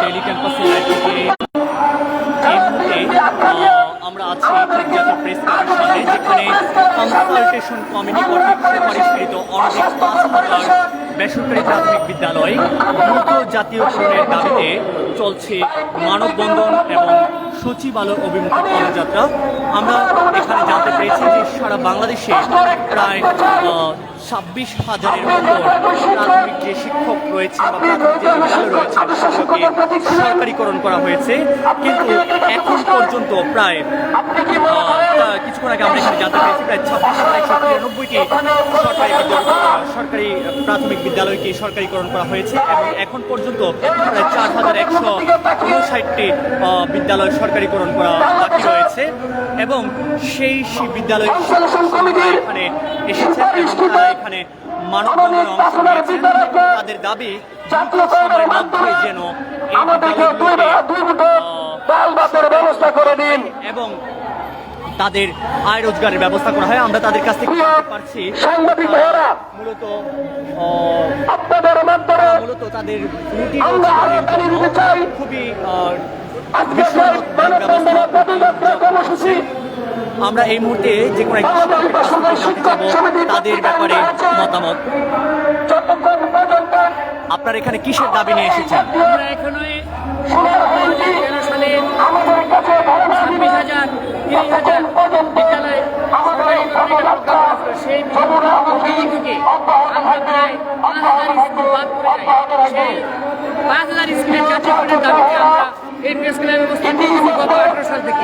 Daily ক্যাম্পাসে live আমরা আছি প্রেস ক্লাবের যেখানে কনসালটেশন কমিটি কর্তৃক সুপারিশকৃত অনধিক পাঁচ হাজার বেসরকারি প্রাথমিক বিদ্যালয় দ্রুত জাতীয়করণের দাবিতে চলছে মানববন্ধন এবং সচিবালয় অভিমুখী পদযাত্রা। আমরা এখানে জানতে পেরেছি যে সারা বাংলাদেশে প্রায় ছাব্বিশ হাজারের উপর প্রাথমিক যে শিক্ষক রয়েছে বা প্রাথমিক যে বিদ্যালয় সেগুলোকে সরকারিকরণ করা হয়েছে। কিন্তু এখন পর্যন্ত প্রায় কিছুক্ষণ আগে আমরা এখানে জানতে পেরেছি প্রায় ছাব্বিশ হাজার একশো তিরানব্বইটি সরকারি সরকারি প্রাথমিক বিদ্যালয়কে সরকারিকরণ করা হয়েছে এবং এখন পর্যন্ত প্রায় চার হাজার একশো উনষাটটি বিদ্যালয় সরকারিকরণ করা এবং সেই বিদ্যালয় এখানে তারা এখানে মানববন্ধনে অংশ নিয়েছেন। তাদের দাবি দ্রুত সময়ের মধ্যে যেন ব্যবস্থা করে এবং তাদের আয় রোজগারের ব্যবস্থা করা হয়। আমরা তাদের কাছ থেকে পারছি সাংবাদিক ভাইয়েরা মূলত আহ, আপনাদের মাধ্যমে মূলত তাদের রুটি আমরা চাই খুবই আজকে কর্মসূচি। আমরা এই মুহূর্তে যে কোনো কাছ তাদের ব্যাপারে মতামত। আপনারা এখানে কিসের দাবি নিয়ে এসেছেন? আমরা এখানে কাছে পাঁচ হাজার স্কুলের জাতীয়করণের দাবিতে আমরা এই প্রেস ক্লাবে অবস্থান গত আঠারো সাল থেকে।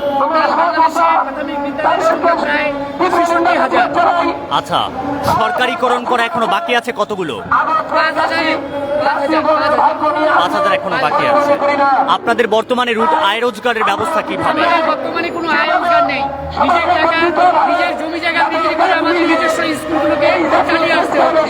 আচ্ছা সরকারিকরণ করা এখনও বাকি আছে কতগুলো? পাঁচ হাজার এখনও বাকি আছে। আপনাদের বর্তমানে রুট আয় রোজগারের ব্যবস্থা কীভাবে? বর্তমানে কোনো আয় রোজগার নেই। নিজের টাকা নিজের জমি জায়গা বিক্রি করে আমাদের নিজস্ব স্কুলগুলোকে চালিয়ে আসতে হবে।